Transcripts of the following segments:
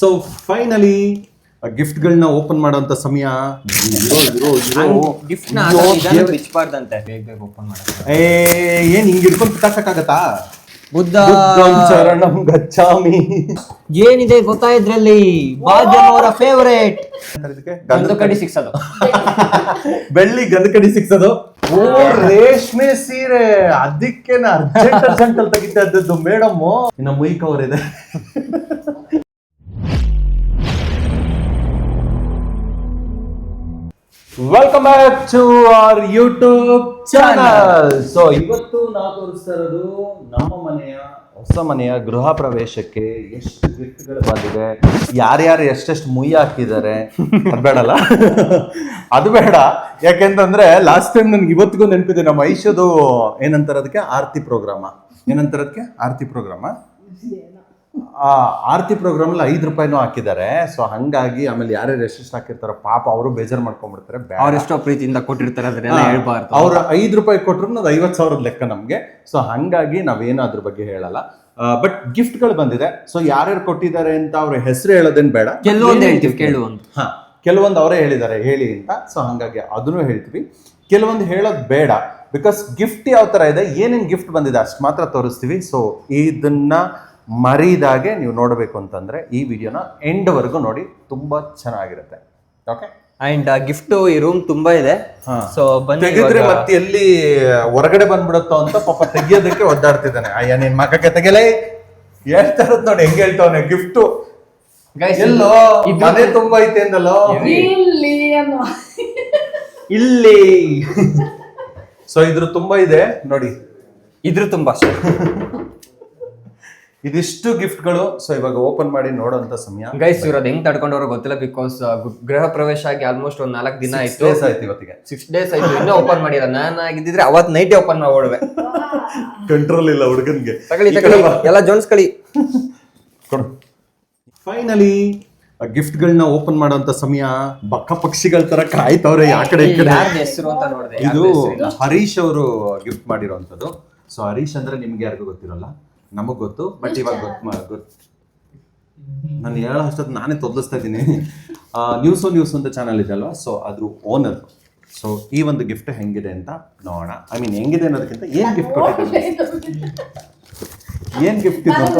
So finally ಗಿಫ್ಟ್ಗಳನ್ನ open ಮಾಡೋಂಥ ಸಮಯ ಇರೋ, ಇರೋ, ಇರೋ. ಗಿಫ್ಟ್ನ ಅಯ್ಯೋ, ದೇವ್ರೇ. ಬೇಗ ಬೇಗ ಓಪನ್ ಮಾಡುವಂತ ಏ ಏನ್ ಹಿಂಗ್ ಹಿಡ್ಕೊಂಡು ಕಿತ್ತಾಕಕ್ಕಾಗತ್ತಾ ಬುದ್ಧ. ಶರಣಂ ಗಚ್ಚಾಮಿ ಏನಿದೆ ಗೊತ್ತಾ ಇದ್ರಲ್ಲಿ ಬಾಜನ್ ಅವರ ಫೇವರೇಟ್ ಗಂಧ ಗಂದು ಕಡಿ ಸಿಕ್ಸದು. ಬೆಳ್ಳಿ ಗಂಧ ಕಡಿ ಸಿಕ್ಸೋದು. ಓ ರೇಷ್ಮೆ ಸೀರೆ. ಅದಕ್ಕೆ ಅರ್ಜೆಂಟ್ ಅರ್ಜೆಂಟ್ ಅಲ್ಲಿ ತೆಗಿತಾ ಇದ್ದದ್ದು ಮೇಡಮ್. ಇನ್ನ ಮುಯ್ cover welcome back to our YouTube channel so ಇವತ್ತು ನಾವು ತೋರಿಸ್ತಾ ಇರೋದು ನಮ್ಮ ಮನೆಯ ಹೊಸ ಮನೆಯ ಗೃಹ ಪ್ರವೇಶಕ್ಕೆ ಎಷ್ಟು ಗಿಫ್ಟ್ಗಳು ಬಂದಿದೆ ಯಾರ್ಯಾರು ಎಷ್ಟೆಷ್ಟು ಮುಯ್ಯ ಹಾಕಿದ್ದಾರೆ ಅದು ಬೇಡಲ್ಲ. ಅದು ಬೇಡ. ಯಾಕೆಂತಂದ್ರೆ ಲಾಸ್ಟ್ ಟೈಮ್ ನನ್ಗೆ ಇವತ್ತಿಗೂ ನೆನಪಿದೆ ನಮ್ಮ ಐಶದು ಏನಂತಾರದಕ್ಕೆ? ಆರತಿ ಪ್ರೋಗ್ರಾಮ. ಏನಂತಾರದಕ್ಕೆ? ಆರತಿ ಪ್ರೋಗ್ರಾಮ. ಆ ಆರತಿ ಪ್ರೋಗ್ರಾಮ್ ಅಲ್ಲಿ ಐದು ರೂಪಾಯಿನೂ ಹಾಕಿದ್ದಾರೆ. ಸೊ ಹಂಗಾಗಿ ಆಮೇಲೆ ಯಾರ್ಯಾರು ಎಷ್ಟೆಷ್ಟು ಹಾಕಿರ್ತಾರೋ ಪಾಪ ಅವರು ಬೇಜಾರು ಮಾಡ್ಕೊಂಡ್ಬಿಡ್ತಾರೆ. ಬೇಡ. ಅವ್ರೆಷ್ಟೋ ಪ್ರೀತಿಯಿಂದ ಕೊಟ್ಟಿರ್ತಾರೆ ಅದನ್ನೆಲ್ಲ ಹೇಳ್ಬಾರ್ದು. ಅವ್ರು ಐದು ರೂಪಾಯಿ ಕೊಟ್ರು ಅದು ಐವತ್ತು ಸಾವಿರದ ಲೆಕ್ಕ ನಮಗೆ. ಸೊ ಹಂಗಾಗಿ ನಾವೇನು ಅದ್ರ ಬಗ್ಗೆ ಹೇಳಲ್ಲ. ಬಟ್ ಗಿಫ್ಟ್ಗಳು ಬಂದಿದೆ. ಸೊ ಯಾರ್ಯಾರು ಕೊಟ್ಟಿದ್ದಾರೆ ಅಂತ ಅವ್ರ ಹೆಸರು ಹೇಳೋದೇನು ಬೇಡ. ಕೆಲವೊಂದು ಹೇಳ್ತೀವಿ ಕೇಳುವಂತ ಕೇಳು ಹಾ ಕೆಲವೊಂದು ಅವರೇ ಹೇಳಿದ್ದಾರೆ ಹೇಳಿ ಅಂತ. ಸೊ ಹಂಗಾಗಿ ಅದನ್ನು ಹೇಳ್ತೀವಿ. ಕೆಲವೊಂದು ಹೇಳೋದು ಬೇಡ. ಬಿಕಾಸ್ ಗಿಫ್ಟ್ ಯಾವ ಥರ ಇದೆ ಏನೇನು ಗಿಫ್ಟ್ ಬಂದಿದೆ ಅಷ್ಟು ಮಾತ್ರ ತೋರಿಸ್ತೀವಿ. ಸೊ ಇದನ್ನ ಮರಿದಾಗೆ ನೀವು ನೋಡಬೇಕು ಅಂತಂದ್ರೆ ಈ ವಿಡಿಯೋನ ಎಂಡ್ವರೆಗೂ ನೋಡಿ ತುಂಬಾ ಚೆನ್ನಾಗಿರುತ್ತೆ. ಓಕೆ ಅಂಡ್ ಗಿಫ್ಟ್ ಈ ರೂಮ್ ತುಂಬಾ ಇದೆ. ಹಾ. ಸೊ ತೆಗೆದ್ರೆ ಮತ್ತೆ ಎಲ್ಲಿ ಹೊರಗಡೆ ಬಂದ್ಬಿಡುತ್ತೋ ಅಂತ ಪಾಪ ತೆಗಿಯೋದಕ್ಕೆ ಒದ್ದಾಡ್ತಿದ್ದಾನೆ. ಅಯ್ಯ ನಿನ್ ಮಗಕ್ಕೆ ತೆಗೆಲೇ ಹೇಳ್ತಾ ಇರೋದ್ ನೋಡಿ ಹೆಂಗ್ ಹೇಳ್ತಾವನೆ ಗಿಫ್ಟ್ ಎಲ್ಲೋ? ಇದು- ಮನೆ ತುಂಬಾ ಐತೆ ಅಂದಲ್ಲೋ? ಇಲ್ಲಿ ಸೊ ಇದ್ರ ತುಂಬಾ ಇದೆ. ನೋಡಿ. ಇದ್ರ ತುಂಬಾ. ಇದಿಷ್ಟು ಗಿಫ್ಟ್ಗಳು ಸೊ ಇವಾಗ ಓಪನ್ ಮಾಡಿ ನೋಡೋಂತ ಸಮಯ. ಗೈಸ್ ಇವ್ರ ಅದ್ ಹೆಂಗ್ ತಡ್ಕೊಂಡವ್ರು ಗೊತ್ತಿಲ್ಲ ಬಿಕಾಸ್ ಗೃಹ ಪ್ರವೇಶ ಆಗಿ ಆಲ್ಮೋಸ್ಟ್ ಒಂದ್ ನಾಲ್ಕು ದಿನ ಆಯ್ತು. ಡೇಸ್ ಆಯ್ತು ಇವತ್ತಿಗೆ. ಸಿಕ್ಸ್ ಡೇಸ್ ಆಯ್ತು. ಇನ್ನೂ ಓಪನ್ ಮಾಡಿಲ್ಲ. ನಾನು ಆಗಿದ್ದಿದ್ರೆ ಅವತ್ ನೈಟ್ ಓಪನ್ ಮಾಡ್ಬಿಡುವೆ. ಕಂಟ್ರೋಲ್ ಇಲ್ಲ ಹುಡುಗನ್ಗೆ. ತಗೊಳ್ಳಿ ತಗೊಳ್ಳಿ. ಎಲ್ಲ ಕಳಿ. ಕೊಡು. ಫೈನಲಿ ಗಿಫ್ಟ್ಗಳನ್ನ ಓಪನ್ ಮಾಡುವಂತ ಸಮಯ. ಬಕ್ಕ ಪಕ್ಷಿಗಳ ತರ ಕಾಯ್ತವ್ರೆ ಯಾ ಕಡೆ ಈ ಕಡೆ. ಹೆಸರು ಅಂತ ನೋಡಿದೆ. ಇದು ಹರೀಶ್ ಅವರು ಗಿಫ್ಟ್ ಮಾಡಿರೋಂಥದ್ದು. ಸೊ ಹರೀಶ್ ಅಂದ್ರೆ ನಿಮ್ಗೆ ಯಾರಿಗೂ ಗೊತ್ತಿರಲ್ಲ. ನಮಗ್ ಗೊತ್ತು ಬಟ್ ಇವಾಗ ಗೊತ್ತು ಗೊತ್ತು. ನಾನು ಹೇಳೋ ಅಷ್ಟೊತ್ತು ನಾನೇ ತೊದಲಿಸ್ತಾ ಇದ್ದೀನಿ. ನ್ಯೂಸ್ ನ್ಯೂಸ್ ಅಂತ ಚಾನಲ್ ಇದೆ ಅಲ್ವಾ? ಸೊ ಅದ್ರ ಓನರ್ ಸೊ ಈ ಒಂದು ಗಿಫ್ಟ್ ಹೆಂಗಿದೆ ಅಂತ ನೋಡೋಣ. ಐ ಮೀನ್ ಹೆಂಗಿದೆ ಅನ್ನೋದಕ್ಕಿಂತ ಏನ್ ಗಿಫ್ಟ್ ಕೊಟ್ಟಿದ್ದಾರೆ? ಏನ್ ಗಿಫ್ಟ್ ಇದು ಅಂತ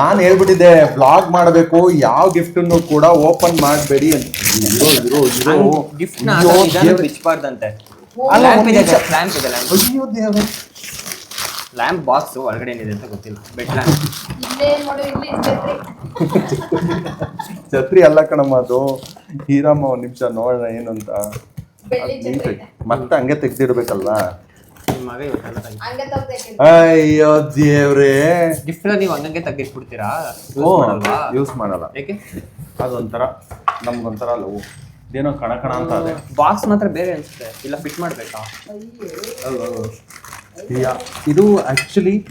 ನಾನು ಹೇಳ್ಬಿಟ್ಟಿದ್ದೆ ಬ್ಲಾಗ್ ಮಾಡಬೇಕು ಯಾವ ಗಿಫ್ಟ್ ಕೂಡ ಓಪನ್ ಮಾಡಬೇಡಿ ಅಂತ. ಇರೋ, ಇರೋ, ಇರೋ. ಗಿಫ್ಟ್. ಬಿಚ್ಚಬಾರ್ದಂತೆ ಅಯ್ಯೋ ದೇವ್ರೆ. ಲ್ಯಾಂಪ್ ಬಾಕ್ಸ್ ಒಳಗಡೆ ಏನಿದೆ ಅಂತ ಗೊತ್ತಿಲ್ಲ. ಬೆಡ್ ಲ್ಯಾಂಪ್ ಛತ್ರಿ ಅಲ್ಲ ಕಣಮ್ಮ ಅದು. ಹೀರಮ್ಮ ಒಂದು ನಿಮಿಷ ನೋಡೋಣ ಏನು ಅಂತ. ಮತ್ತೆ ಹಂಗೆ ತೆಗ್ದಿಡ್ಬೇಕಲ್ಲ ನಿಮ್ಮ ಮಗ ಇವತ್ತೆಲ್ಲ ಅಯ್ಯೋ ದೇವ್ರೇ. ಗಿಫ್ಟ್ ನೀವು ಹಂಗಂಗೆ ತೆಗೆದಿಟ್ಬಿಡ್ತೀರಾ? ಓ ಮಾಡಲ್ವಾ? ಯೂಸ್ ಮಾಡಲ್ಲ. ಏಕೆ? ಅದೊಂಥರ ನಮ್ಗೊಂಥರ ಲವ್ ಏನೋ ಕಣ ಕಣ ಅಂತ ಅದೇ. ಬಾಕ್ಸ್ ಮಾತ್ರ ಬೇರೆ ಅನ್ಸುತ್ತೆ. ಇಲ್ಲ ಫಿಟ್ ಮಾಡ್ಬೇಕಾ? ಯಾ- ಇದು ಆಕ್ಚುಲಿ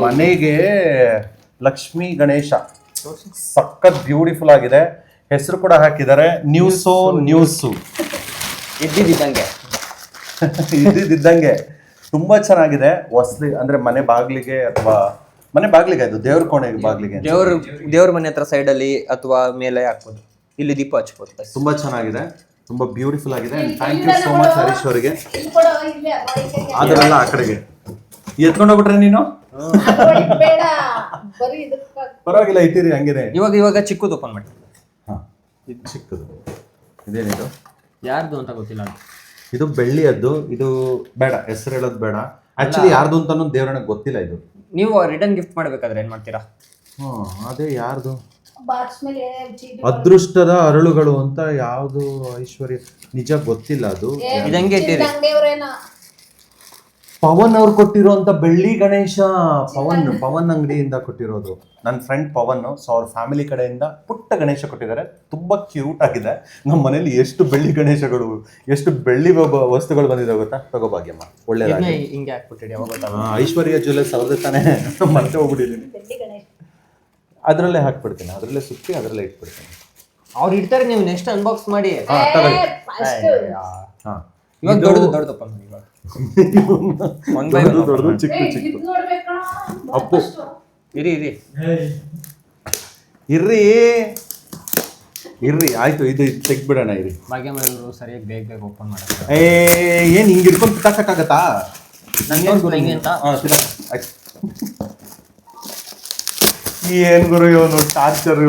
ಮನೆಗೆ ಲಕ್ಷ್ಮೀ ಗಣೇಶ. ಸಖತ್ ಬ್ಯೂಟಿಫುಲ್ ಆಗಿದೆ. ಹೆಸರು ಕೂಡ ಹಾಕಿದ್ದಾರೆ. ನ್ಯೂಸೋ ನ್ಯೂಸು ಇದ್ದಿದ್ದಂಗೆ. ಇದ್ದಿದ್ದಂಗೆ. ತುಂಬಾ ಚೆನ್ನಾಗಿದೆ. ಹೊಸ್ಲಿ ಅಂದ್ರೆ ಮನೆ ಬಾಗ್ಲಿಗೆ ಅಥವಾ ಮನೆ ಬಾಗ್ಲಿಗೆ ಅದು ದೇವ್ರ ಕೋಣೆ ಬಾಗ್ಲಿಗೆ. ದೇವ್ರ ದೇವ್ರ ಮನೆ ಹತ್ರ ಸೈಡ್ ಅಲ್ಲಿ ಅಥವಾ ಮೇಲೆ ಹಾಕ್ಬೋದು. ಇಲ್ಲಿ ದೀಪ ಹಚ್ಬೋದು. ತುಂಬಾ ಚೆನ್ನಾಗಿದೆ. ತುಂಬಾ ಬ್ಯೂಟಿಫುಲ್ ಆಗಿದೆ. Thank you so much Harish ಅವರಿಗೆ. ಅದರಲ್ಲ ಆ ಕಡೆಗೆ. ಎತ್ಕೊಂಡೋಗ್ಬಿಟ್ರೆ ನೀನು? ಪರವಾಗಿಲ್ಲ ಇಟ್ಟಿರಿ ಹಂಗಿದೆ. ಇವಾಗ ಇವಾಗ ಚಿಕ್ಕದು ಓಪನ್ ಮಾಡಿ. ಹಾ ಇದು ಚಿಕ್ಕದು. ಇದೇನಿದು? ಯಾರ್ದು ಅಂತ ಗೊತ್ತಿಲ್ಲ ಇದು ಬೆಳ್ಳಿಯದ್ದು ಇದು ಬೇಡ ಹೆಸರು ಹೇಳೋದು ಬೇಡ. ಆಕ್ಚುಲಿ ಯಾರ್ದು ಅಂತ ದೇವ್ರನಿಗೆ ಗೊತ್ತಿಲ್ಲ ಇದು. ನೀವು ರಿಟರ್ನ್ ಗಿಫ್ಟ್ ಮಾಡ್ಬೇಕಾದ್ರೆ ಏನ್ ಮಾಡ್ತೀರಾ? ಹ್ಮ್ ಅದೇ ಯಾರ್ದು? ಅದೃಷ್ಟದ ಅರಳುಗಳು ಅಂತ ಯಾವುದು ಐಶ್ವರ್ಯ? ನಿಜ ಗೊತ್ತಿಲ್ಲ ಅದು. ಇದಂಗೆ ಇಟ್ಟಿರಿ ಪವನ್ ಅವ್ರು ಕೊಟ್ಟಿರುವಂತ ಬೆಳ್ಳಿ ಗಣೇಶ ಪವನ್ ಪವನ್ ಅಂಗಡಿಯಿಂದ ಕೊಟ್ಟಿರೋದು. ನನ್ನ ಫ್ರೆಂಡ್ ಪವನ್ ಸೊ ಅವ್ರ ಫ್ಯಾಮಿಲಿ ಕಡೆಯಿಂದ ಪುಟ್ಟ ಗಣೇಶ ಕೊಟ್ಟಿದ್ದಾರೆ. ತುಂಬಾ ಕ್ಯೂಟ್ ಆಗಿದೆ. ನಮ್ಮ ಮನೇಲಿ ಎಷ್ಟು ಬೆಳ್ಳಿ ಗಣೇಶಗಳು ಎಷ್ಟು ಬೆಳ್ಳಿ ವಸ್ತುಗಳು ಬಂದಿದೆ ಗೊತ್ತಾ? ತಗೋ ಭಾಗ್ಯಮ್ಮ ಒಳ್ಳೆದಾಗಿ ಹಿಂಗೆ ಹಾಕ್ಬಿಟ್ಟಿಡಿ ಐಶ್ವರ್ಯ ಜ್ಯುವೆಲರ್ಸ್ ಅವ್ರದ್ದು ತಾನೇ. ಮತ್ತೆ ಹೋಗ್ಬಿಟ್ಟಿದ್ದೀನಿ. ಬೆಳ್ಳಿ ಗಣೇಶ. ಅದರಲ್ಲೇ ಹಾಕ್ಬಿಡ್ತೀನಿ. ಅದರಲ್ಲೇ ಸುತ್ತಿ ಅದರಲ್ಲೇ ಇಟ್ಬಿಡ್ತೀನಿ. ಅವ್ರು ಇಡ್ತಾರೆ ನೀವು ನೆಕ್ಸ್ಟ್ ಅನ್ಬಾಕ್ಸ್ ಮಾಡಿ. ಹಾ ತಗೊಳ್ಳಿ. ಹಾ. ಇವಾಗ ದೊಡ್ಡದು ಇವಾಗ. ದೊಡ್ಡದು ದೊಡ್ಡದು ಚಿಕ್ಕ ಚಿಕ್ಕ. ಅಪ್ಪು. ಇರಿ ಇರಿ. ಇರ್ರಿ. ಇರ್ರಿ ಆಯ್ತು ಇದು ಇದು ತೆಗ್ದ್ಬಿಡೋಣ ಇರಿ. ಇವರು ಸರಿಯಾಗಿ ಬೇಗ ಬೇಗ ಓಪನ್ ಮಾಡಿ ಏ ಏನ್ ಹಿಂಗೆ ಹಿಡ್ಕೊಂಡು ಕಿತ್ತಾಕಕ್ಕಾಗತ್ತಾ ನನಗೆ ಅಂತ. ಹಾಂ ಸರಿ ಆಯ್ತು. ಏನ್ ಗುರು ಇವನು ಟಾರ್ಚರ್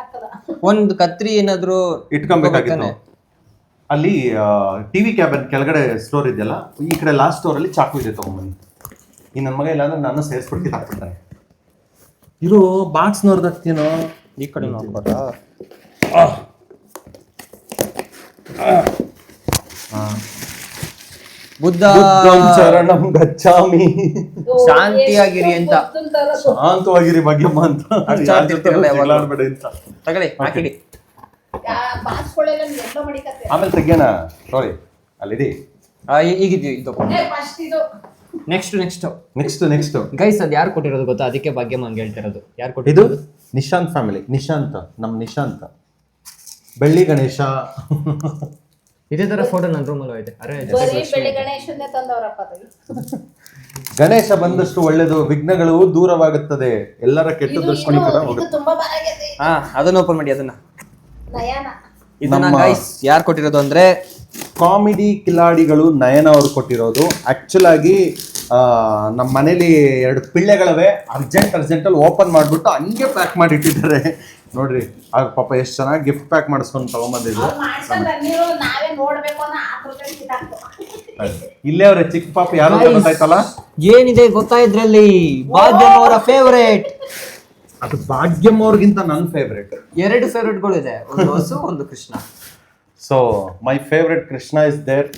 ಆಗ್ತದ. ಒಂದು ಕತ್ರಿ ಏನಾದ್ರು ಇಟ್ಕೊಬೇಕಾಗಿತ್ತು. ಅಲ್ಲಿ ಟಿವಿ ಕ್ಯಾಬನ್ ಕೆಳಗಡೆ ಸ್ಟೋರ್ ಇದೆಯಲ್ಲ ಈ ಕಡೆ ಲಾಸ್ಟ್ ಸ್ಟೋರ್ ಅಲ್ಲಿ ಚಾಕು ಇದೆ ತಗೊಂಡ್ಬನ್ನಿ ಈ ನನ್ನ ಮಗ ಇಲ್ಲಾಂದ್ರೆ ನಾನು ಸೇರ್ಸ್ಬಿಡ್ತೀನಿ ಹಾಕ್ಬಿಡ್ತಾನೆ. ಇರು ಬಾಕ್ಸ್ ನೋಡ್ದಾಕ್ತೀನೋ ಈ ಕಡೆ ನೋಡ್ಬೋದ ಬುದ್ಧ ಬುದ್ಧಂ. ಶರಣಂ ಗಚ್ಚಾಮಿ. ಶಾಂತಿಯಾಗಿರಿ ಅಂತ. ಶಾಂತವಾಗಿರಿ ಭಾಗ್ಯಮ್ಮ ಅಂತ. ಜಗಳಾಡ್ಬೇಡಿ ಅಂತ. ತಗೊಳ್ಳಿ ಹಾಕಿಡಿ. ಆಮೇಲೆ ತೆಗಿಯೋಣ. ಸಾರಿ ಅಲ್ಲಿಡಿ ಈಗಿದ್ವಿ ಇದು? ಏ ಫಸ್ಟ್ ಇದು. Next next next next guys ಅದು ಯಾರು ಕೊಟ್ಟಿರೋದು ಗೊತ್ತಾ? ಅದಕ್ಕೆ ಭಾಗ್ಯಮ್ಮ ಹಂಗೆ ಹೇಳ್ತಿರೋದು. ಯಾರು ಕೊಟ್ಟಿದ್ದು ನಿಶಾಂತ್ ಫ್ಯಾಮಿಲಿ ನಿಶಾಂತ್ ನಮ್ ನಿಶಾಂತ್. ಬೆಳ್ಳಿ ಗಣೇಶ. ಇದೇ ತರ ಫೋಟೋ ನನ್ನ ರೂಮಲ್ಲಿ ಇದೆ? ಅರೆ ಬರೀ ಬೆಳ್ಳಿ ಗಣೇಶನ್ನೇ ತಂದವ್ರಪ್ಪ ಅದು. ಗಣೇಶ ಬಂದಷ್ಟು ಒಳ್ಳೇದು ವಿಘ್ನಗಳು ದೂರವಾಗುತ್ತದೆ. ಎಲ್ಲರ ಕೆಟ್ಟ ಇದು ದೃಷ್ಟಿ ಕೂಡ ಇದು ಹೋಗುತ್ತೆ. ತುಂಬಾ ಬಾರಾಗೈತೆ ಹಾ ಅದನ್ನ ಓಪನ್ ಮಾಡಿ ಅದನ್ನ. ನಯನ. ಇದನ್ನ ನಮ್ಮ- ಗೈಸ್ ಯಾರು ಕೊಟ್ಟಿರೋದು ಅಂದ್ರೆ ಕಾಮಿಡಿ ಕಿಲಾಡಿಗಳು ನಯನ ಅವ್ರು ಕೊಟ್ಟಿರೋದು. ಆಕ್ಚುಲ್ ಆಗಿ ಆ, ನಮ್ಮ ಮನೇಲಿ ಎರಡು ಪಿಳ್ಳೆಗಳವೆ. ಅರ್ಜೆಂಟ್ ಅರ್ಜೆಂಟ್ ಅಲ್ಲಿ ಓಪನ್ ಮಾಡಿಬಿಟ್ಟು ಹಂಗೆ ಪ್ಯಾಕ್ ಮಾಡಿ ಇಟ್ಟಿದ್ದಾರೆ. ನೋಡ್ರಿ ಆಗ ಪಾಪ ಎಷ್ಟು ಚೆನ್ನಾಗಿ ಗಿಫ್ಟ್ ಪ್ಯಾಕ್ ಮಾಡಿಸ್ಕೊಂಡು ತಗೊಂಬಂದಿದ್ರು. ಇಲ್ಲೇ ಅವ್ರೆ ಚಿಕ್ಕ ಪಾಪ ಯಾರು ಅಂತ ಗೊತ್ತಾಯ್ತಲ್ಲ? ಏನಿದೆ ಗೊತ್ತಾಯಿದ್ರಲ್ಲಿ? ಭಾಗ್ಯಮ್ ಅವರ ಫೇವರೇಟ್ ಅದು ಭಾಗ್ಯಮ್ ಅವ್ರಿಗಿಂತ ನನ್ನ ಫೇವ್ರೇಟ್ ಎರಡು ಫೇವ್ರೇಟ್ಗಳು ಇದೆ ಒಂದು ಹಸು ಒಂದು Krishna. So my favourite Krishna is there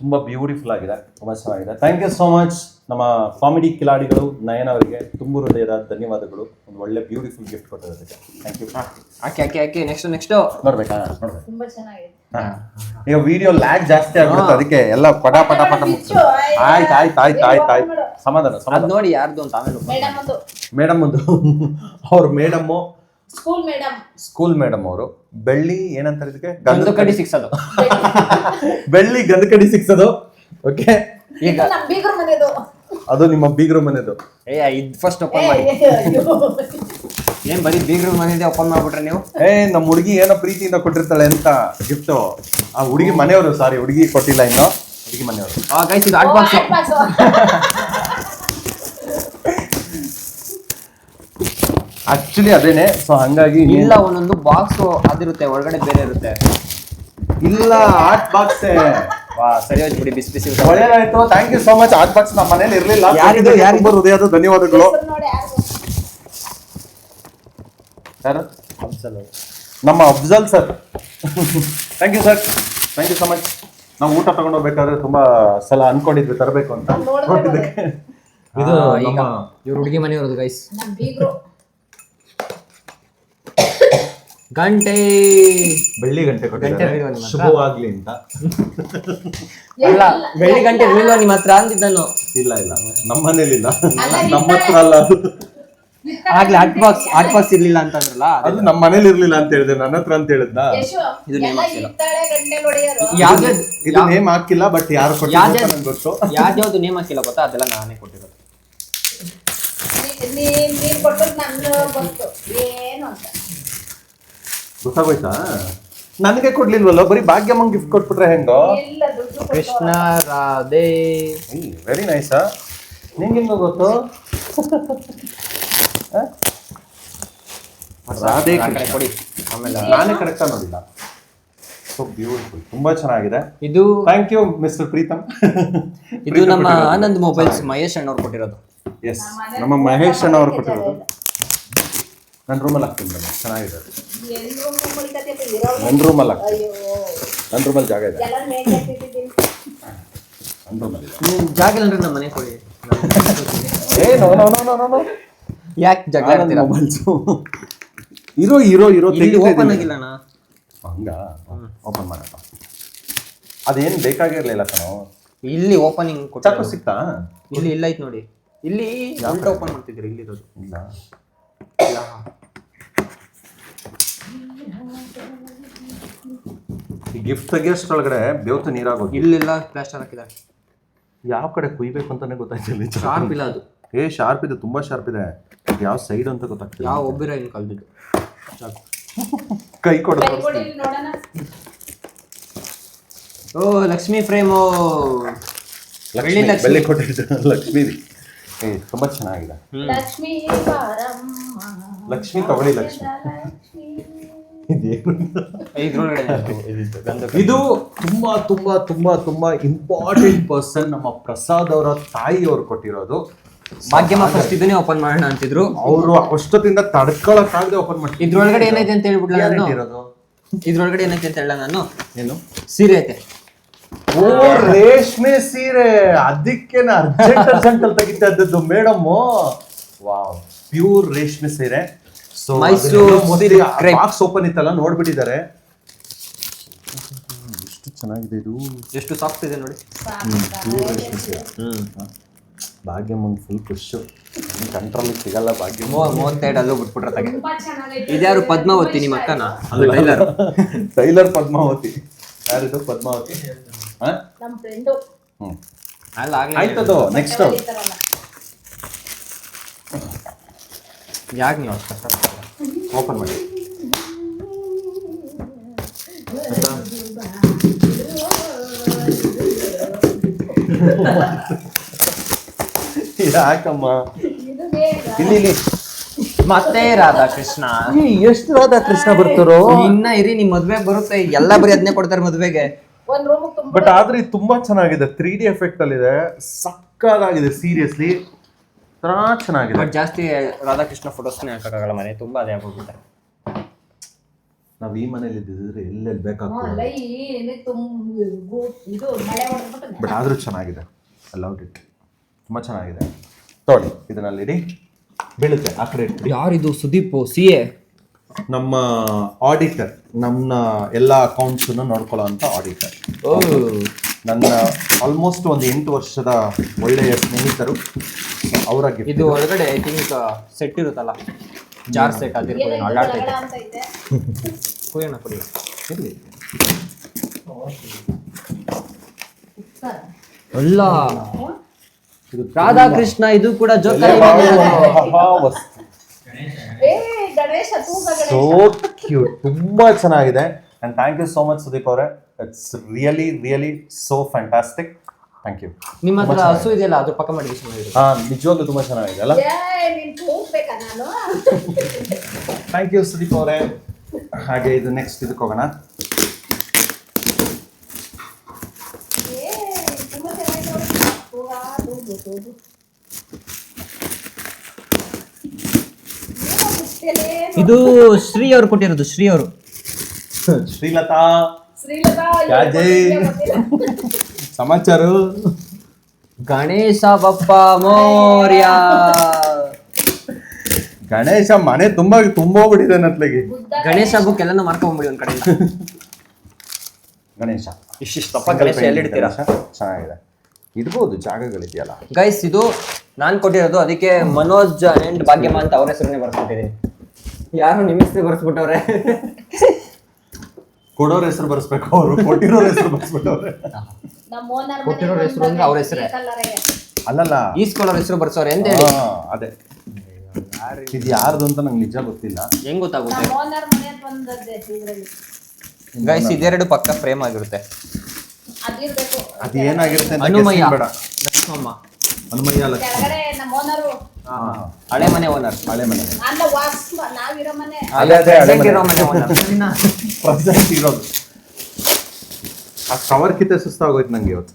ತುಂಬ ಬ್ಯೂಟಿಫುಲ್ ಆಗಿದೆ ತುಂಬ ಚೆನ್ನಾಗಿದೆ. ಥ್ಯಾಂಕ್ ಯು ಸೋ ಮಚ್ ನಮ್ಮ ಕಾಮಿಡಿ ಕಿಲಾಡಿಗಳು ನಯನ ಅವರಿಗೆ ತುಂಬು ಹೃದಯದ ಧನ್ಯವಾದಗಳು. ಒಂದು ಒಳ್ಳೆ ಬ್ಯೂಟಿಫುಲ್ ಗಿಫ್ಟ್ ಕೊಟ್ಟಿರೋದಕ್ಕೆ. ಥ್ಯಾಂಕ್ ಯು ಆಕೆ ಆಕೆ ಆಕೆ ನೆಕ್ಸ್ಟ್ ನೆಕ್ಸ್ಟ್ ನೋಡ್ಬೇಕಾ? ನೋಡ್ಬೇಕು. ತುಂಬಾ ಚೆನ್ನಾಗಿದೆ. ಈಗ ವಿಡಿಯೋ ಲ್ಯಾಗ್ ಜಾಸ್ತಿ ಆಗ್ಬಿಡುತ್ತೆ ಅದಕ್ಕೆ ಎಲ್ಲ ಪಟ ಪಟ ಪಟ. ಆಯ್ತು? ಆಯ್ತು ಆಯ್ತು ಆಯ್ತು ಆಯ್ತು ಸಮಾಧಾನ ಸಮಾಧಾನ. ನೋಡಿ ಯಾರ್ದು ಅಂತ ಆಮೇಲೆ ಮೇಡಮ್ ಒಂದು. ಮೇಡಮ್ ಒಂದು. ಅವ್ರ madam. School madam. School madam ಅವರು. ಬೆಳ್ಳಿ ಏನಂತಾರೆ ಇದಕ್ಕೆ? ಗಂಧದ ಕಡಿ ಸಿಕ್ಸೋದು ಬೆಳ್ಳಿ ಗಂಧ ಕಡಿ ಸಿಕ್ಸೋದು ಓಕೆ ಈಗ ಬೀಗ್ರ ಮನೆದು. ಅದು ನಿಮ್ಮ ಬೀಗ್ರ ಮನೆದು. ಏ ಇದ್ ಫಸ್ಟ್ ಓಪನ್ ಮಾಡಿ. ಏನ್ ಬರೀ ಬೀಗ್ರ ಮನೆದೆ ಓಪನ್ ಮಾಡ್ಬಿಟ್ರೆ ನೀವು? ಏ ನಮ್ಮ ಹುಡುಗಿ ಏನೋ ಪ್ರೀತಿಯಿಂದ ಕೊಟ್ಟಿರ್ತಾಳೆ ಅಂತ ಗಿಫ್ಟ್ ಆ ಹುಡುಗಿ ಮನೆಯವರು ಸಾರಿ ಹುಡುಗಿ ಕೊಟ್ಟಿಲ್ಲ ಇನ್ನು. ಹುಡುಗಿ ಮನೆಯವರು. ಆ ಗೈಸ್ ಇದು ಆಟ್ ಬಾಕ್ಸ್ ಆಕ್ಚುಲಿ ಅದೇನೆ. ಸೊ ಹಂಗಾಗಿ ಇಲ್ಲ ಒಂದೊಂದು ಬಾಕ್ಸ್ ಅದಿರುತ್ತೆ ಒಳಗಡೆ ಬೇರೆ ಇರುತ್ತೆ. ಇಲ್ಲ ಆರ್ಟ್ ಬಾಕ್ಸ್ ಸರಿ ಹೋಯ್ತು ಬಿಡಿ ಬಿಸಿ ಬಿಸಿ ಊಟ. ಒಳ್ಳೇದಾಯ್ತು. Thank you so much art box ನಮ್ಮ ಮನೇಲಿ ಇರಲಿಲ್ಲ. ಯಾರಿದು? ಯಾರಿದು? ತುಂಬ ಹೃದಯದ ಧನ್ಯವಾದಗಳು. ಸರ್ ನೋಡಿ ನಮ್ಮ Afzal sir thank you sir thank you so much ನಾವು ಊಟ ತಗೊಂಡು ಹೋಗ್ಬೇಕಾದ್ರೆ ತುಂಬಾ ಸಲ ಅನ್ಕೊಂಡಿದ್ವಿ ತರಬೇಕು ಅಂತ. ಇದು ಆ, ಈಗ ನಮ್ಮ ಇವ್ರ ಹುಡುಗಿ ಮನೆಯವ್ರದ್ದು ಗೈಸ್ ನಮ್ ಬೀಗ್ರು ಗಂಟೆ. ಬೆಳ್ಳಿ ಗಂಟೆ ಗಂಟೆ ಕೊಟ್ಟಿದ್ದಾರೆ ನಿಮ್ಮ ಹತ್ರ? ಶುಭವಾಗ್ಲಿ ಅಂತ. ಇಲ್ಲ. ಬೆಳ್ಳಿ ಗಂಟೆ ಬೀಳುವ ನಿಮ್ಮ ಹತ್ರ ಅಂತಿದ್ದನು ಇಲ್ಲ ಇಲ್ಲ. ನಮ್ಮ ಮನೇಲಿಲ್ಲ ಅಲ್ಲ, ನಮ್ಮ ಹತ್ರ ಅಲ್ಲ ಅದು. ಆಗ್ಲೇ ಆಟ್ ಬಾಕ್ಸ್ ಆಟ್ ಬಾಕ್ಸ್ ಇರ್ಲಿಲ್ಲ ಅಂತಂದ್ರಲ್ಲ ಅದು ನಮ್ಮ ಮನೇಲಿ ಇರ್ಲಿಲ್ಲ ಅಂತ ಹೇಳಿದೆ ನನ್ನ ಹತ್ರ ಅಂತ ಹೇಳಿದ್ನ? ಯಶು ಇದು ನೇಮ್ ಎಲ್ಲ ಹಾಕ್ಸಿಲ್ಲ. ಇತ್ತಾಳೆ ಗಂಟೆ ಹೊಡೆಯೋರು. ಯಾವ್ದೇ ಇದು ನೇಮ್ ಹಾಕಿಲ್ಲ ಬಟ್ ಯಾರು ಕೊಟ್ಟು ಯಾವ್ದು ನಂಗೆ ಗೊತ್ತು. ಯಾವ್ದ್ಯಾವ್ದು ನೇಮ್ ಹಾಕಿಲ್ಲ ಗೊತ್ತಾ? ಅದೆಲ್ಲ ನಾನೇ ಕೊಟ್ಟಿರೋದು. ನೀ- ನೀನ್ ನೀನ್ ಕೊಟ್ಟದ್ ನನ್ಗೆ ಗೊತ್ತು. ಏನು ಅಂತ. ಗೊತ್ತಾಗೋಯ್ತಾ? ನನಗೆ ಕೊಡ್ಲಿಲ್ವಲ್ಲ? ಬರೀ ಭಾಗ್ಯಮ್ಮಂಗ್ ಗಿಫ್ಟ್ ಕೊಟ್ಬಿಟ್ರೆ ಹೆಂಗೋ? ಇಲ್ಲ ದುಡ್ಡು ಕೃಷ್ಣ ರಾಧೆ. ವೆರಿ ನೈಸ್ ನಿಂಗೆ ಹೆಂಗ ಗೊತ್ತು? ಹ? ರಾಧೆ ಆ ಕಡೆ ಕೃಷ್ಣ. ಕೊಡಿ. ಆಮೇಲೆ ನಾನೇ ಕರೆಕ್ಟ್ ಅನ್ನೋದಿಲ್ಲ ಸೊ ಬ್ಯೂಟಿಫುಲ್ ತುಂಬಾ ಚೆನ್ನಾಗಿದೆ. ಇದು ಥ್ಯಾಂಕ್ ಯು ಮಿಸ್ಟರ್ ಪ್ರೀತಮ್ ಇದು ನಮ್ಮ ಆನಂದ್ ಮೊಬೈಲ್ಸ್ ಮಹೇಶ್ ಅಣ್ಣವ್ರು ಕೊಟ್ಟಿರೋದು. ಎಸ್ ನಮ್ಮ ಮಹೇಶ್ ಅಣ್ಣ ಅವ್ರು ಕೊಟ್ಟಿರೋದು. ನನ್ನ ರೂಮಲ್ಲಿ ಹಾಕ್ತೀನಿ ಬನ್ನಿ. ಚೆನ್ನಾಗಿದೆ. ಇರೋರು ನನ್ನ ರೂಮಲ್ಲ ನನ್ನ ರೂಮಲ್ಲಿ ಜಾಗ ಇದೆ. ನನ್ನ ರೂಮಲ್ಲಿ ಜಾಗ ಇಲ್ಲಂದ್ರೆ ನಮ್ಮ ಮನೆ ಕೊಡಿ ಏ no no no no no ಯಾಕೆ ಜಗಳ ಆಡ್ತೀರಾ ಮೊಬೈಲ್ಸು ಇರೋ ಇರೋ ಇರೋ ಇಲ್ಲಿ ಓಪನ್ ಆಗಿಲ್ಲಣ್ಣ ಹಂಗ? ಓಪನ್ ಮಾಡಪ್ಪ. ಅದೇನು ಬೇಕಾಗಿರ್ಲಿಲ್ಲ ಕಣೋ. ಇಲ್ಲಿ ಓಪನಿಂಗ್ ಚಾಕು ಸಿಕ್ತಾ? ಇಲ್ಲಿ ಇಲ್ಲ ಐತ್ ನೋಡಿ. ಇಲ್ಲಿ ಉಲ್ಟಾ ಓಪನ್ ಮಾಡ್ತಿದ್ರಿ ಇಲ್ಲಿರೋದು. ಇಲ್ಲ. ಇಲ್ಲ. ಈ ಗಿಫ್ಟ್ ತೆಗಿಯೋಷ್ಟ್ರೊಳಗಡೆ ಬೇವತ್ತು ನೀರಾಗೋದು ಇಲ್ಲೆಲ್ಲ ಪ್ಲಾಸ್ಟರ್ ಹಾಕಿದ್ದಾರೆ. ಯಾವ ಕಡೆ ಕುಯ್ಬೇಕು ಅಂತಾನೆ ಗೊತ್ತಾಯ್ತಿಲ್ಲ ಶಾರ್ಪ್ ಇಲ್ಲ ಅದು. ಏ ಶಾರ್ಪ್ ಇದೆ ತುಂಬಾ ಶಾರ್ಪ್ ಇದೆ. ಯಾವ ಸೈಡ್ ಅಂತ ಗೊತ್ತಾಗ್ತಿಲ್ಲ. ಯಾವ ಒಬ್ಬಿರ ಇಲ್ಲಿ ಕಲ್ದಿದ್ದು ಕೈ ಕೊಡ ಓ ಲಕ್ಷ್ಮಿ ಫ್ರೇಮು ಲಕ್ಷ್ಮಿ ಬೆಳ್ಳಿ ಕೊಟ್ಟಿದ್ದು. ಲಕ್ಷ್ಮಿ. ಏ ತುಂಬಾ ಚೆನ್ನಾಗಿದೆ. ಲಕ್ಷ್ಮೀ ತಗೊಳ್ಳಿ ಲಕ್ಷ್ಮಿ ಇದು ತುಂಬಾ ತುಂಬಾ ತುಂಬಾ ತುಂಬಾ ಇಂಪಾರ್ಟೆಂಟ್ ಪರ್ಸನ್ ನಮ್ಮ ಪ್ರಸಾದ್ ಅವರ ತಾಯಿ ಅವ್ರು ಕೊಟ್ಟಿರೋದು. ಮಾಧ್ಯಮ ಫಸ್ಟ್ ಇದನ್ನೇ ಓಪನ್ ಮಾಡೋಣ ಅಂತಿದ್ರು. ಅವರು ಅಷ್ಟೊತ್ತಿಂದ ತಡ್ಕೊಳಕ್ಕಾಗದೆ ಓಪನ್ ಮಾಡಿ ಇದ್ರೊಳಗಡೆ ಏನೈತೆ ಅಂತ ಹೇಳ್ಬಿಡ್ಲ ನಾನು? ಇರೋದು ಇದ್ರೊಳಗಡೆ ಏನೈತೆ ಅಂತ ಹೇಳ ನಾನು? ಏನು? ಸೀರೆ ಐತೆ. ಓ ರೇಷ್ಮೆ ಸೀರೆ. ಅದಕ್ಕೆ ಅರ್ಜೆಂಟ್ ಅರ್ಜೆಂಟ್ ಅಲ್ಲಿ ತೆಗಿತಾ ಇದ್ದದ್ದು ಮೇಡಮ್ ವಾವ್ ಪ್ಯೂರ್ ರೇಷ್ಮೆ ಸೀರೆ. ಮೈಸೂರು. ಬಾಕ್ಸ್ ಓಪನ್ ಇತ್ತಲ್ಲ ನೋಡ್ಬಿಟ್ಟಿದ್ದಾರೆ. ಎಷ್ಟು ಚೆನ್ನಾಗಿದೆ ಇದು. ಎಷ್ಟು ಸಾಫ್ಟ್ ಇದೆ ನೋಡಿ. ಭಾಗ್ಯ ಮುಂದೆ ಫುಲ್ ಖುಷ್ ಕಂಟ್ರೋಲ್ ಸಿಗಲ್ಲ ಭಾಗ್ಯ ಮೂವ ಮೂವತ್ತೆರಡು ಅಲ್ಲೂ ಬಿಟ್ಬಿಟ್ರೆ ತಗೆ. ಇದ್ಯಾರು ಪದ್ಮಾವತಿ ನಿಮ್ಮ ಅಕ್ಕನ? ಅಲ್ಲ ಟೈಲರ್ ಟೈಲರ್ ಪದ್ಮಾವತಿ. ಯಾರಿದು? ಪದ್ಮಾವತಿ. ಹಾ? ನಮ್ಮ ಫ್ರೆಂಡು ಹ್ಮ್. ಅಲ್ಲ ಆಗ್ಲಿ ಆಯ್ತದು ನೆಕ್ಸ್ಟ್ ಯಾಕೆ ನೀವು ಅಷ್ಟು? ಓಪನ್ ಮಾಡಿ. ಯಾಕಮ್ಮ? ಇಲ್ಲಿ ಇಲ್ಲಿ. ಮತ್ತೆ ರಾಧಾಕೃಷ್ಣ. ಎಷ್ಟು ರಾಧಾ ಕೃಷ್ಣ ಬರ್ತಾರೋ? ಇನ್ನ ಇರಿ ನಿಮ್ ಮದ್ವೆ ಬರುತ್ತೆ. ಎಲ್ಲ ಬರೀ ಅದನ್ನೇ ಕೊಡ್ತಾರೆ ಮದ್ವೆಗೆ. ರೂಮ್ ತುಂಬ ಬಟ್ ಆದ್ರೆ ಇದು ತುಂಬಾ ಚೆನ್ನಾಗಿದೆ. ತ್ರೀ ಡಿ ಎಫೆಕ್ಟ್ ಅಲ್ಲಿ ಇದೆ ಸಕ್ಕದಾಗಿದೆ ಸೀರಿಯಸ್ಲಿ ಚೆನ್ನಾಗಿದೆ. ಬಟ್ ಜಾಸ್ತಿ ರಾಧಾಕೃಷ್ಣ ಫೋಟೋಸ್ನೇ ಹಾಕೋಕ್ಕಾಗಲ್ಲ ಮನೆ ತುಂಬ ಅದೇ ಆಗೋಗ್ಬಿಟ್ಟೆ ನಾವು ಈ ಮನೇಲಿ ಇದ್ದಿದ್ರೆ ಎಲ್ಲೆಲ್ಲಿ ಬೇಕಾಗ್ತದೆ? ಬಟ್ ಆದರೂ ಚೆನ್ನಾಗಿದೆ. ಐ ಲವ್ ಇಟ್ ತುಂಬ ಚೆನ್ನಾಗಿದೆ. ತೊಗೊಳ್ಳಿ ಇದನ್ನಲ್ಲಿಡಿ ಬೀಳುತ್ತೆ ಆ ಕಡೆ ಇಟ್ಬಿಡಿ. ಯಾರಿದು? ಸುದೀಪ್ ಸಿ ಎ ನಮ್ಮ ಆಡಿಟರ್ ನಮ್ಮ ಎಲ್ಲ ಅಕೌಂಟ್ಸನ್ನು ನೋಡ್ಕೊಳ್ಳೋ ಅಂತ ಆಡಿಟರ್ ನನ್ನ ಆಲ್ಮೋಸ್ಟ್ ಒಂದು ಎಂಟು ವರ್ಷದ ಒಳ್ಳೆಯ ಸ್ನೇಹಿತರು ಅವರ ಗಿಫ್ಟ್ ಇದು ಒಳಗಡೆ ಐ ಥಿಂಕ್ ಸೆಟ್ ಇರುತ್ತಲ್ಲ? ಜಾರ್ ಸೆಟ್ ಅದಿರ್ಬೋದು ಅಳ್ಳಾಡ್ತೈತೆ ಕುಯ್ಯೋಣ ಕುಡಿ ಇರ್ಲಿ. ಅಲ್ಲ. ಇದು ರಾಧಾಕೃಷ್ಣ ಇದು ಕೂಡ ಜೊತೆ ಸೋ ಕ್ಯೂಟ್ ತುಂಬಾ ಚೆನ್ನಾಗಿದೆ. And thank you so much Sudeep ಅವರೇ. It's really really so fantastic thank you ನಿಮ್ಮ ಹತ್ರ ಹಸು ಇದೆಯಲ್ಲ ಅದ್ರ ಪಕ್ಕ ಮಾಡಿ ಹಾಂ ಹಾ ನಿಜವಾಗ್ಲೂ ತುಂಬಾ ಚೆನ್ನಾಗಿದೆ ಅಲ್ಲ? ಥ್ಯಾಂಕ್ ಯು ಸುದೀಪ್ ಅವರೇ. ಹಾಗೆ ಇದು ನೆಕ್ಸ್ಟ್ ಇದಕ್ಕೆ ಹೋಗೋಣ. ಇದು ಶ್ರೀ ಅವರು ಕೊಟ್ಟಿರೋದು ಶ್ರೀ ಅವರು. ಶ್ರೀಲತಾ. ಸಮಾಚಾರ? ಗಣೇಶ ಬಪ್ಪ ಮೌರ್ಯ. ಗಣೇಶ ಮನೆ ತುಂಬಾ ತುಂಬೋಗ್ಬಿಟ್ಟಿದೆ ನತ್ಲೆಗೆ ಗಣೇಶ ಬುಕ್ ಎಲ್ಲಾನು ಮಾರ್ಕೊಂಡ್ಬಿಡಿ ಒಂದ್ ಕಡೆ ಗಣೇಶ. ಇಷ್ಟಿಷ್ಟು ತಪ್ಪ ಗಣೇಶ ಎಲ್ಲಿಡ್ತೀರಾ ಸರ್ ಚೆನ್ನಾಗಿದೆ. ಇಡ್ಬೋದು ಜಾಗಗಳಿದೆಯಲ್ಲ. ಗೈಸ್ ಇದು ನಾನ್ ಕೊಟ್ಟಿರೋದು ಅದಕ್ಕೆ ಮನೋಜ್ ಅಂಡ್ ಭಾಗ್ಯಮ್ಮ ಅಂತ ಅವ್ರ ಹೆಸರನ್ನೇ ಬರ್ಸ್ಬಿಟ್ಟಿದ್ದೀನಿ ಯಾರು ನಿಮ್ಮ ಹೆಸರು ಬರ್ಸ್ಬಿಟ್ಟವ್ರೆ ಕೊಡೋರ್ ಹೆಸರು ಬರ್ಸ್ಬೇಕು ಅವರು ಕೊಟ್ಟಿರೋ ಹೆಸರು ಬರ್ಸ್ಬಿಟ್ಟವ್ರೆ ನಮ್ಮ ಓನರ್ ಕೊಟ್ಟಿರೋ ಹೆಸರು ಅಂದ್ರೆ ಅವ್ರ ಹೆಸರೇ? ಅಲ್ಲಲ್ಲ. ಈಸ್ಕೊಳ್ಳೋರ್ ಹೆಸರು ಬರ್ಸೋರೆ ಎಂದೇ ಹೇಳಿ. ಹಾ, ಅದೇ. ಇದು ಯಾರ್ದು ಅಂತ ನಂಗೆ ನಿಜ ಗೊತ್ತಿಲ್ಲ. ಹೆಂಗ್ ಗೊತ್ತಾಗುತ್ತೆ? ನಮ್ಮ ಓನರ್ ಮನೆ ಬಂದದ್ದೆ ಇದ್ರಲ್ಲಿ ಗೈಸ್ ಇದೆರಡು ಪಕ್ಕ ಫ್ರೇಮ್ ಆಗಿರುತ್ತೆ. ಅದಿರ್ಬೇಕು. ಅದು ಏನಾಗಿರುತ್ತೆ ಅಂತ guessing ಬೇಡ. ಲಕ್ಷ್ಮಮ್ಮ. ಹನುಮಯ್ಯ ಲಕ್ಷ್ಮಿ ಕೆಳಗಡೆ ಓನರು. ಹಾ, ಹಳೆ ಮನೆ ಓನರ್ ಹಳೆ ಮನೆ. ಅಲ್ಲ ವಾಸ್ ನಾವಿರೋ ಮನೆ. ಅದೇ ಅದೇ ಹಳೆ ಮನೆ. ಮನೆ ಓನರ್. ಪ್ರೆಸೆಂಟ್ ಇರೋದು. ಆ ಕವರ್ ಕಿತ್ತೆ ಸುಸ್ತಾಗೋಯ್ತು ನಂಗೆ ಇವತ್ತು.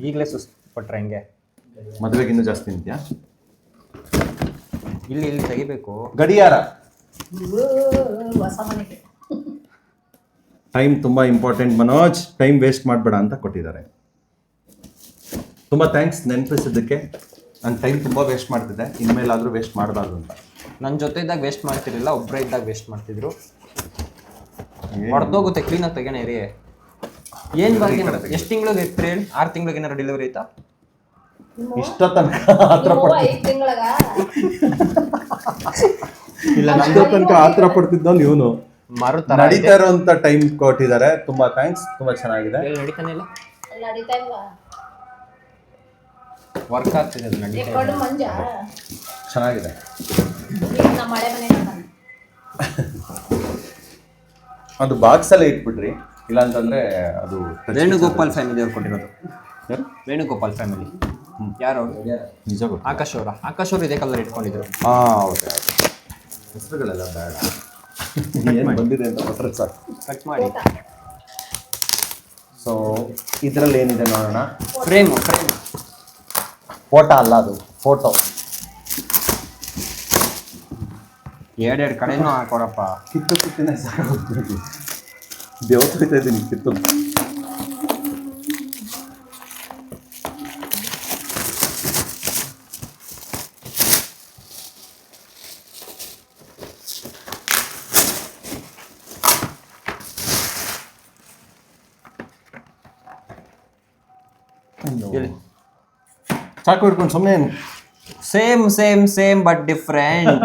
ಈಗಲೇ ಸುಸ್ತು ಪಟ್ರೆ ಹಂಗೆ? ಮದುವೆಗೆ ಇನ್ನೂ ಜಾಸ್ತಿ ನಿಂತ್ಯಾ? ಇಲ್ಲಿ ಇಲ್ಲಿ ತೆಗಿಬೇಕು. ಗಡಿಯಾರ. ಇವು ಹೊಸ ಮನೆಗೆ. ಟೈಮ್ ತುಂಬಾ ಇಂಪಾರ್ಟೆಂಟ್ ಮನೋಜ್. ಟೈಮ್ ವೇಸ್ಟ್ ಮಾಡಬೇಡ ಅಂತ ಕೊಟ್ಟಿದ್ದಾರೆ. ತುಂಬಾ ಥ್ಯಾಂಕ್ಸ್ ನೆನಪಿಸಿದ್ದಕ್ಕೆ. ನಾನು ಟೈಮ್ ತುಂಬಾ ವೇಸ್ಟ್ ಮಾಡ್ತಿದ್ದೆ. ಇನ್ಮೇಲಾದರೂ ವೇಸ್ಟ್ ಮಾಡಬಾರ್ದು ಅಂತ. ನನ್ನ ಜೊತೆ ಇದ್ದಾಗ ವೇಸ್ಟ್ ಮಾಡ್ತಿರಲಿಲ್ಲ ಒಬ್ಬರೇ ಇದ್ದಾಗ ವೇಸ್ಟ್ ಮಾಡ್ತಿದ್ರು. ಹೊಡೆದೋಗುತ್ತೆ ಕ್ಲೀನಾಗಿ ತೆಗೆಣ ಇರಿ. ಏನು ಬಾಕಿ ಎಷ್ಟು ತಿಂಗಳಿಗೆ ಇತ್ತು ಹೇಳಿ? ಆರು ತಿಂಗಳಿಗೆ ಏನಾರು ಡೆಲಿವರಿ ಆಯ್ತಾ? ಇಷ್ಟ ತನಕ ಆತರ ಪಡ್ತಿದ್ದ. ಇಲ್ಲ ನಂದು ತನಕ ಆತರ ಪಡ್ತಿದ್ದವ್ ಇವನು. ಮರುತರ ನಡೀತಾ ಇರೋಂಥ ಟೈಮ್ ಕೊಟ್ಟಿದ್ದಾರೆ. ತುಂಬಾ ಥ್ಯಾಂಕ್ಸ್ ತುಂಬಾ ಚೆನ್ನಾಗಿದೆ. ನಡೀತಾನೆ ಇಲ್ಲ? ವರ್ಕ್ ಆಗ್ತಿದೆ ಅದು ಇದೆ. ಚೆನ್ನಾಗಿದೆ. ಅದು ಬಾಕ್ಸಲ್ಲೇ ಇಟ್ಬಿಡ್ರಿ ಇಲ್ಲ ಅಂತಂದ್ರೆ ಅದು ವೇಣುಗೋಪಾಲ್ ಫ್ಯಾಮಿಲಿ ಅವ್ರು ಕೊಟ್ಟಿರೋದು? ವೇಣುಗೋಪಾಲ್ ಫ್ಯಾಮಿಲಿ ಯಾರು? ನಿಜ ಆಕಾಶ್ ಅವರ? ಆಕಾಶ್ ಅವರು ಇದೇ ಕಲರ್ ಇಟ್ಕೊಂಡಿದ್ರು. ಹಾಂ ಓಕೆ ಹೆಸರುಗಳೆಲ್ಲ ಬೇಡ. ಏನು ಬಂದಿದೆ ಅಂತ ಕೊಟ್ಟರೆ ಸಾಕು. ಕಟ್ ಮಾಡಿ. ಸೊ ಇದರಲ್ಲಿ ಏನಿದೆ ನೋಡೋಣ? ಫ್ರೇಮ್ ಫ್ರೇಮ್ ಫೋಟೋ ಅಲ್ಲ ಅದು ಫೋಟೋ. ಎರಡೆರಡು ಕಡೆನೂ ಹಾಕೊಡಪ್ಪ ಕಿತ್ತು ಕಿತ್ತಿನ ಸಾಕಾಗ್ಬಿಟ್ಟಿದೆ ದೇವತಾ ಇದ್ದೀನಿ ಕಿತ್ತು ಹೇಳಿ ಚಾಕು ಹಿಡ್ಕೊಂಡು ಸುಮ್ಮನೆ same same same but different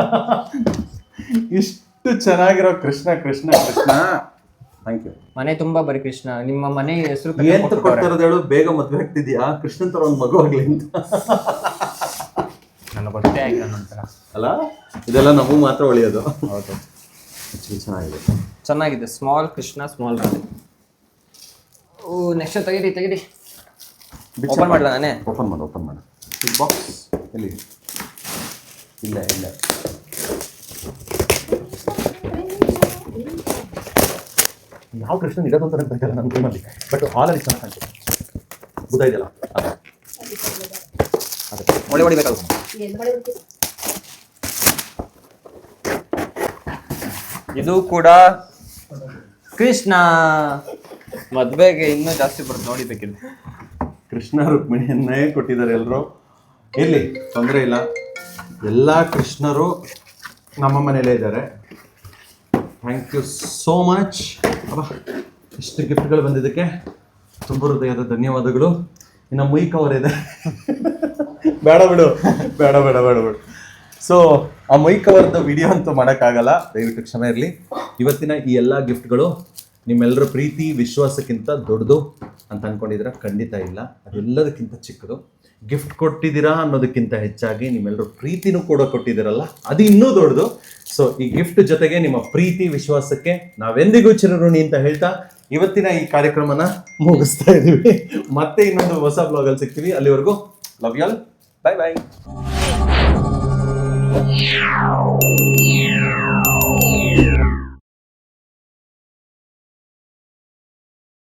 ಇಷ್ಟು ಚೆನ್ನಾಗಿರೋ ಕೃಷ್ಣ ಕೃಷ್ಣ ಕೃಷ್ಣ. ಥ್ಯಾಂಕ್ ಯು ಮನೆ ತುಂಬಾ ಬರೀ ಕೃಷ್ಣ. ನಿಮ್ಮ ಮನೆ ಹೆಸರು ಎಂತ ಕೊಡ್ತಾರದು ಹೇಳು? ಬೇಗ ಮದ್ವೆ ಆಗ್ತಿದ್ಯಾ? ಕೃಷ್ಣ ತರ ಒಂದು ಮಗು ಆಗ್ಲಿ ಅಂತ. ನನ್ನ ಬಟ್ಟೆ ಆಗಿಲ್ಲ ನಂತರ. ಅಲ್ಲ ಇದೆಲ್ಲ ನಮಗೂ ಮಾತ್ರ ಒಳ್ಳೆಯದು. ಹೌದು. ಚೆನ್ನಾಗಿದೆ. ಚೆನ್ನಾಗಿದೆ. ಸ್ಮಾಲ್ ಕೃಷ್ಣ ಸ್ಮಾಲ್ ರಾಧೆ ಓ ನೆಕ್ಸ್ಟ್ ತೆಗೀರಿ ತೆಗೀರಿ. ಓಪನ್ ಮಾಡಲ ನಾನೇ? ಓಪನ್ ಮಾಡು ಓಪನ್ ಮಾಡು. ಬಾಕ್ಸ್ ಎಲ್ಲಿ ಇಲ್ಲ ಇಲ್ಲ ಯಾವ ಕೃಷ್ಣನ್ ಇರೋದು ಅಂತ ಗೊತ್ತಿಲ್ಲ ನನ್ನ ಟೀಮಲ್ಲಿ ಬಟ್ ಹಾಲಲ್ಲಿ ಚೆನ್ನಾಗಿ ಕಾಣ್ತದೆ. ಬುಧ ಇದೆಯಲ್ಲ? ಅದು. ಮೊಳೆ ಹುಡ್ಕಿ ಇದು ಕೂಡ ಕೃಷ್ಣ. ಮದ್ವೆಗೆ ಇನ್ನೂ ಜಾಸ್ತಿ ಬರುತ್ತೆ ನೋಡಿಬೇಕಿಲ್ಲ ಕೃಷ್ಣ ರುಕ್ಮಿಣಿಯನ್ನೇ ಕೊಟ್ಟಿದ್ದಾರೆ ಎಲ್ಲರೂ ಇಲ್ಲಿ ತೊಂದರೆ ಇಲ್ಲ. ಎಲ್ಲ ಕೃಷ್ಣರು ನಮ್ಮ ಮನೇಲೇ ಇದ್ದಾರೆ. ಥ್ಯಾಂಕ್ ಯು ಸೋ ಮಚ್ ಅಬ್ಬಾ, ಇಷ್ಟು ಗಿಫ್ಟ್ಗಳು ಬಂದಿದ್ದಕ್ಕೆ ತುಂಬ ಹೃದಯದ ಧನ್ಯವಾದಗಳು. ಇನ್ನು ಮೈಕ್ ಕವರ್ ಇದೆ ಬೇಡ ಬಿಡು. ಬೇಡ ಬೇಡ ಬೇಡ, ಬಿಡು. ಸೊ ಆ ಮೈ ಕವರ್ದ ವಿಡಿಯೋ ಅಂತೂ ಮಾಡೋಕ್ಕಾಗಲ್ಲ. ದಯವಿಟ್ಟು ಕ್ಷಮೆ ಇರಲಿ. ಇವತ್ತಿನ ಈ ಎಲ್ಲ ಗಿಫ್ಟ್ಗಳು ನಿಮ್ಮೆಲ್ಲರ ಪ್ರೀತಿ, ವಿಶ್ವಾಸಕ್ಕಿಂತ ದೊಡ್ಡದು. ಅಂತ ಅಂದ್ಕೊಂಡಿದ್ದೀರಾ ಖಂಡಿತ ಇಲ್ಲ. ಅದೆಲ್ಲದಕ್ಕಿಂತ ಚಿಕ್ಕದು. ಗಿಫ್ಟ್ ಕೊಟ್ಟಿದ್ದೀರಾ ಅನ್ನೋದಕ್ಕಿಂತ ಹೆಚ್ಚಾಗಿ ನಿಮ್ಮೆಲ್ಲರೂ ಪ್ರೀತಿನೂ ಕೂಡ ಕೊಟ್ಟಿದ್ದೀರಲ್ಲ, ಅದು ಇನ್ನೂ ದೊಡ್ಡದು. ಸೊ ಈ ಗಿಫ್ಟ್ ಜೊತೆಗೆ ನಿಮ್ಮ ಪ್ರೀತಿ, ವಿಶ್ವಾಸಕ್ಕೆ ನಾವೆಂದಿಗೂ ಚಿರಋಣಿ ಅಂತ ಹೇಳ್ತಾ ಇವತ್ತಿನ ಈ ಕಾರ್ಯಕ್ರಮನ ಮುಗಿಸ್ತಾ ಇದ್ದೀವಿ. ಮತ್ತೆ ಇನ್ನೊಂದು ಹೊಸ ಬ್ಲಾಗಲ್ಲಿ ಸಿಗ್ತೀವಿ. ಅಲ್ಲಿವರೆಗೂ ಲವ್ ಯಲ್ ಬಾಯ್ ಬಾಯ್